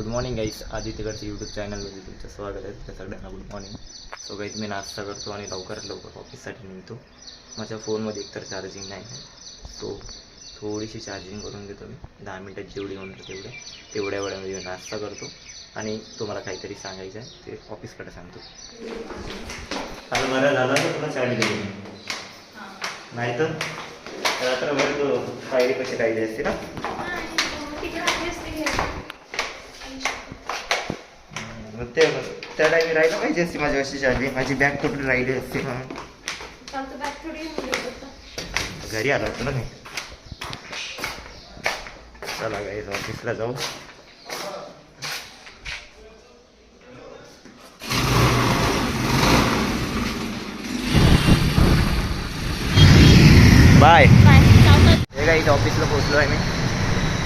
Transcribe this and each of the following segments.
Good morning guys आदित्यकडचं YouTube चॅनलमध्ये तुमचं स्वागत आहे. त्या सगळ्यांना गुड मॉर्निंग सो गाईज मी नाश्ता करतो आणि लवकरात लवकर ऑफिससाठी निघतो. माझ्या फोनमध्ये एकतर चार्जिंग नाही आहे. सो थोडीशी चार्जिंग करून घेतो मी. दहा मिनटात जेवढी होणार तेवढ्या तेवढ्या वेळामध्ये मी नाश्ता करतो. आणि तुम्हाला काहीतरी सांगायचं आहे ते ऑफिसकडे सांगतो. काल बरं झालं तर तुला चार्ज दिली नाही तर रात्रभर तो फायरी कशी राहिली असते ना मग ते त्या टाईमी राहिलं पाहिजे असते माझी अशी चार्जिंग माझी बॅग कुठे राहिली असते. घरी आलो होतो ना मी. चला गाईज ऑफिसला जाऊ. बाय हे गाईज ऑफिसला पोचलो आहे मी.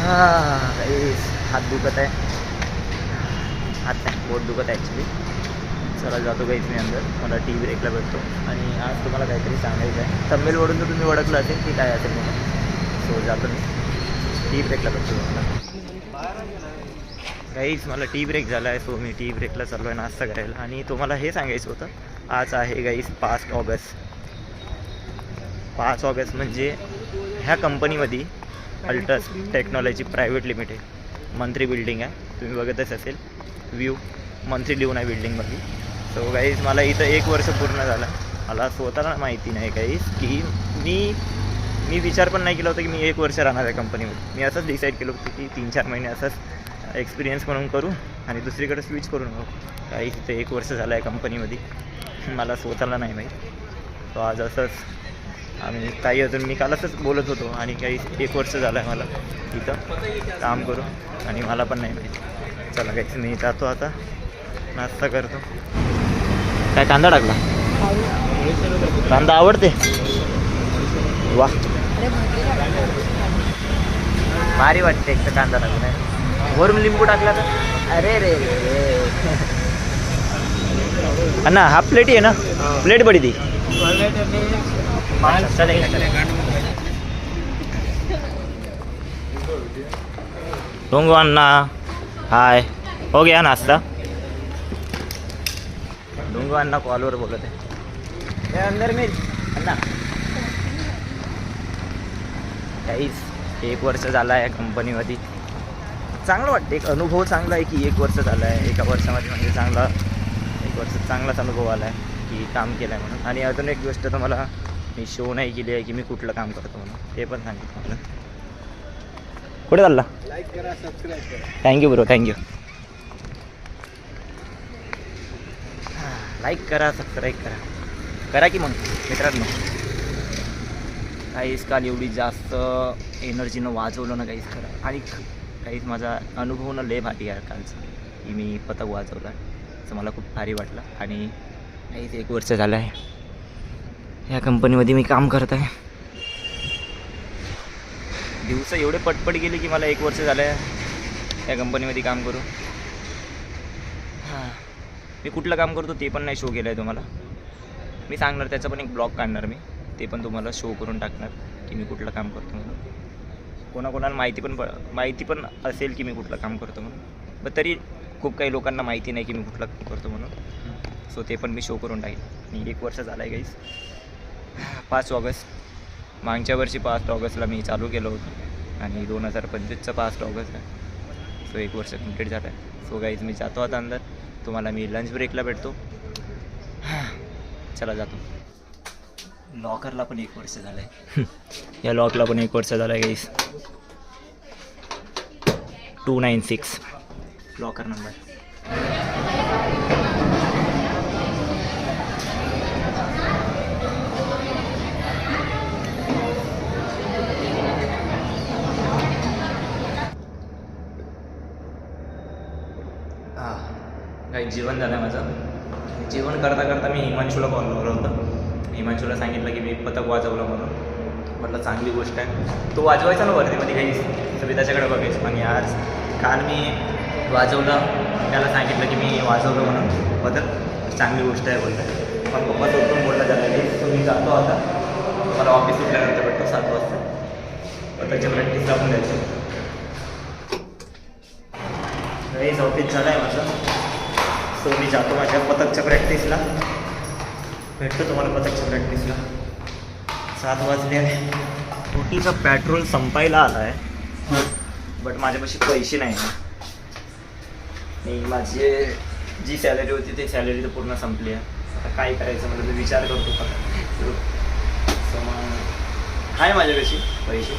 हां गाईज हात दुखत आहे. पोट बोट दुखत ॲक्च्युली चला जातो गाईज मी अंदर मला टी ब्रेकला भेटतो. आणि आज तुम्हाला काहीतरी सांगायचं आहे. तमिळवरून तर तुम्ही ओळखलं असेल की काय असेल म्हणून. सो जातो मी टी ब्रेकला भेटतो तुम्हाला. गाईज मला टी ब्रेक झाला आहे सो मी टी ब्रेकला चाललो आहे नाश्ता करायला. आणि तुम्हाला हे सांगायचं होतं आज आहे गाईज पाच ऑगस्ट. पाच ऑगस्ट म्हणजे ह्या कंपनीमध्ये Ultras technology private limited Mantri building आहे. तुम्ही बघतच असेल. व्ह्यू मंथली लिहून आहे बिल्डिंगमध्ये सो गाईज मला इथं एक वर्ष पूर्ण झालं. मला स्वतःला माहिती नाही काहीच की मी मी विचार पण नाही केला होता की मी एक वर्ष राहणार आहे कंपनीमध्ये मी असंच डिसाईड केलं होतं की तीन चार महिने असंच एक्सपिरियन्स म्हणून करू आणि दुसरीकडे स्विच करून घेऊ काही तिथं एक वर्ष झालं आहे कंपनीमध्ये मला स्वतःला नाही माहीत. तो आज असंच आम्ही काही अजून मी कालच बोलत होतो आणि काही एक वर्ष झालं आहे मला इथं काम करू आणि मला पण नाही माहिती. चला काहीच मी जातो आता. नाश्ता करतो. काय कांदा टाकला? कांदा आवडते? वा. भारी वाटते एक तर कांदा टाकून. वरून लिंबू टाकला तर अरे रे रे अण्णा हाफ प्लेट आहे ना? प्लेट बडी ती डोंगो अण्णा. हाय हो गया नाश्ता. डोंगो अण्णा कॉलवर बोलत आहे. अंदर मी अण्णा. काहीच एक वर्ष झाला आहे कंपनीमध्ये चांगलं वाटतं. एक अनुभव चांगला आहे की एक वर्ष झालं आहे. एका वर्षामध्ये म्हणजे चांगला एक वर्ष चांगलाच अनुभव आला आहे की काम केलं आहे म्हणून. आणि अजून एक गोष्ट तुम्हाला मी शो नाही केली आहे की मी कुठलं काम करतो म्हणून. ते पण सांगितलं म्हणून कुठे चालला? करा thank you bro thank you like करा सबस्क्राईब करा. करा की मग मित्रांनो. काहीच काल एवढी जास्त एनर्जीनं वाजवलं ना काहीच खरं. आणि काहीच माझा अनुभव ना लय भारी आहे कालचा. की मी पतंग वाजवला असं मला खूप भारी वाटलं. आणि काहीच एक वर्ष झालं आहे. ह्या कंपनीमध्ये मी काम करत आहे. दिवस एवढे पटपट गेले की मला एक वर्ष झालं आहे या कंपनीमध्ये काम करू हां. मी कुठलं काम करतो ते पण नाही शो केलं आहे तुम्हाला. मी सांगणार त्याचा पण एक ब्लॉग काढणार मी. ते पण तुम्हाला शो करून टाकणार की मी कुठलं काम करतो म्हणून. कोणाकोणाला माहिती पण प माहिती पण असेल की मी कुठलं काम करतो म्हणून. पण तरी खूप काही लोकांना माहिती नाही की मी कुठलं काम करतो म्हणून. सो ते पण मी शो करून टाकेन. आणि एक वर्ष झालं आहे गाईस पाच ऑगस्ट. मागच्या वर्षी पाच ऑगस्टला मी चालू केलं होतं. आणि दोन हजार पंचवीसचं पाच ऑगस्ट आहे. सो एक वर्ष कंप्लीट झालं आहे. सो गाईज मी जातो आता अंदर. तुम्हाला मी लंच ब्रेकला भेटतो. चला जातो. लॉकरला पण एक वर्ष झालं आहे या लॉकला पण एक वर्ष झालं आहे guys two nine six locker number. काही जेवण झालं माझं. जेवण करता करता मी हिमांशूला कॉल लावला होता. हिमांशूला सांगितलं की मी पथक वाजवलं म्हणून. म्हटलं चांगली गोष्ट आहे. तो वाजवायचा ना वर्दीमध्ये म्हणजे काही सविताच्याकडे त्याच्याकडे बघायचं आणि आज काल मी वाजवलं त्याला सांगितलं की मी वाजवलं म्हणून. पतंग चांगली गोष्ट आहे बोलतं पण पप्पा उठून बोलला झालं तो मी जातो आता. मला ऑफिस उठल्यानंतर भेटतो सात वाजता. पतंगच्या प्रॅक्टिस पण द्यायचं. गाईज ऑफिस झालं आहे माझं. सो मी जातो माझ्या पथकच्या प्रॅक्टिसला भेटतो तुम्हाला पथकच्या प्रॅक्टिसला सात वाजले स्कूटीचा पेट्रोल संपायला आला आहे बट माझ्यापाशी पैसे नाही मी आणि माझी जी सॅलरी होती ती सॅलरी तर पूर्ण संपली आहे. आता काय करायचं म्हणजे मी विचार करतो का सो मग आहे माझ्यापाशी पैसे.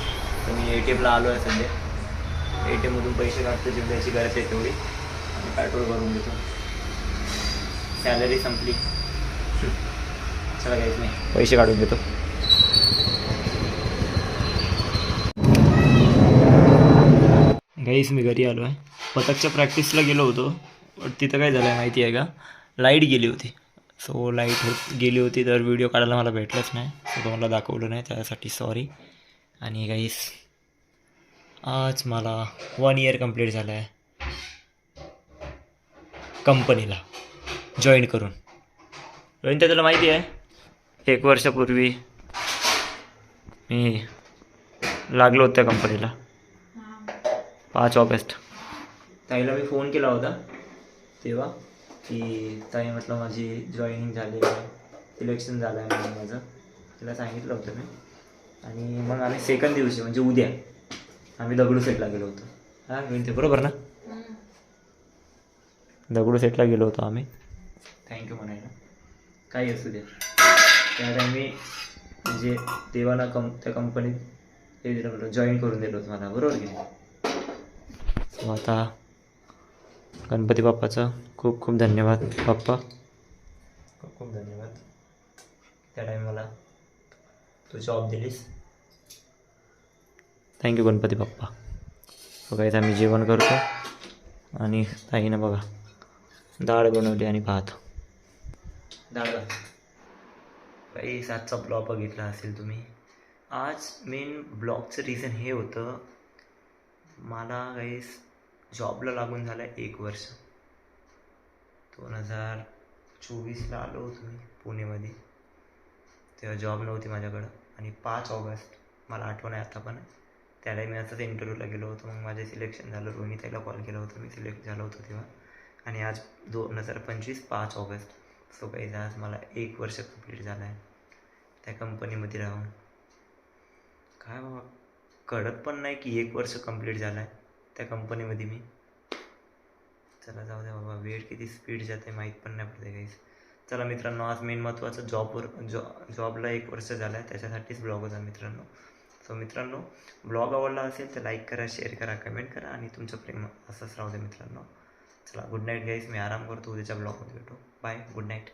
तर मी ए टी एमला आलो आहे सध्या. ए टी एममधून पैसे काढतो जेवढ्याची गरज आहे तेवढी. आणि पेट्रोल भरून घेतो. सॅलरी संपली. चला काहीच नाही पैसे काढून घेतो गाईस मी घरी आलो आहे. पथकच्या प्रॅक्टिसला गेलो होतो. पण तिथं काय झालं आहे माहिती आहे का? लाइट गेली होती. सो लाइट होत गेली होती तर व्हिडिओ काढायला मला भेटलंच नाही. सो तुम्हाला दाखवलं नाही त्यासाठी सॉरी आणि गाईस आज मला वन इयर कंप्लीट झालं आहे कंपनीला जॉईन करून. तर तुला माहिती आहे एक वर्षापूर्वी मी लागलो होतो त्या कंपनीला पाच ऑगस्ट. ताईला मी फोन केला होता तेव्हा की ताई म्हटलं माझी जॉईनिंग झाली आहे सिलेक्शन झालं आहे म्हणून माझं. तिला सांगितलं होतं मी. आणि मग आम्ही सेकंड दिवशी म्हणजे उद्या आम्ही दगडूशेठला गेलो होतो. हां मी ते बरोबर ना? दगडूशेठला गेलो होतो आम्ही. थँक्यू म्हणायला. काही असू दे. त्या टायमी म्हणजे देवानं कं त्या कंपनीत हे दिलं होतं जॉईन करून दिलं होतं मला. बरोबर की नाही? आता गणपती बाप्पाचं खूप खूप धन्यवाद बाप्पा. खूप खूप धन्यवाद. त्या टाईम मला तू job दिलीस. Thank you Ganpati Bappa. काहीच आम्ही जेवण करतो. आणि ताईनं बघा. डाळ बनवली आणि भात. डाळ. काही आजचा ब्लॉग बघितला असेल तुम्ही. आज मेन ब्लॉगचं रिझन हे होतं मला काही जॉबला लागून झालं आहे एक वर्ष. दोन हजार चोवीसला आलो होतो मी पुणेमध्ये. तेव्हा जॉब नव्हती माझ्याकडं. आणि पाच ऑगस्ट मला आठवण आहे आता पण. त्याला मी असंच इंटरव्ह्यूला गेलो होतो. मग माझे सिलेक्शन झालं. रोहिणी त्याला कॉल केला होता. मी सिलेक्ट झालो होतो तेव्हा. आणि आज दोन हजार पंचवीस पाच ऑगस्ट. सो काही आज मला एक वर्ष कंप्लीट झालं आहे त्या कंपनीमध्ये राहून. काय बाबा कळत पण नाही की एक वर्ष कंप्लीट झालं आहे त्या कंपनीमध्ये मी. चला जाऊ द्या बाबा वेळ किती स्पीड जाते माहीत पण नाही पडते काहीच चला मित्रांनो आज मेन महत्त्वाचं जॉबवर जॉ जॉबला एक वर्ष झालं आहे त्याच्यासाठीच ब्लॉग होता मित्रांनो. सो मित्रांनो ब्लॉग आवडला असेल तर लाईक करा शेअर करा कमेंट करा आणि तुमचं प्रेम असंच राहू दे मित्रांनो. चला गुड नाईट गाईज मी आराम करतो उद्याच्या ब्लॉगमध्ये भेटू. Bye good night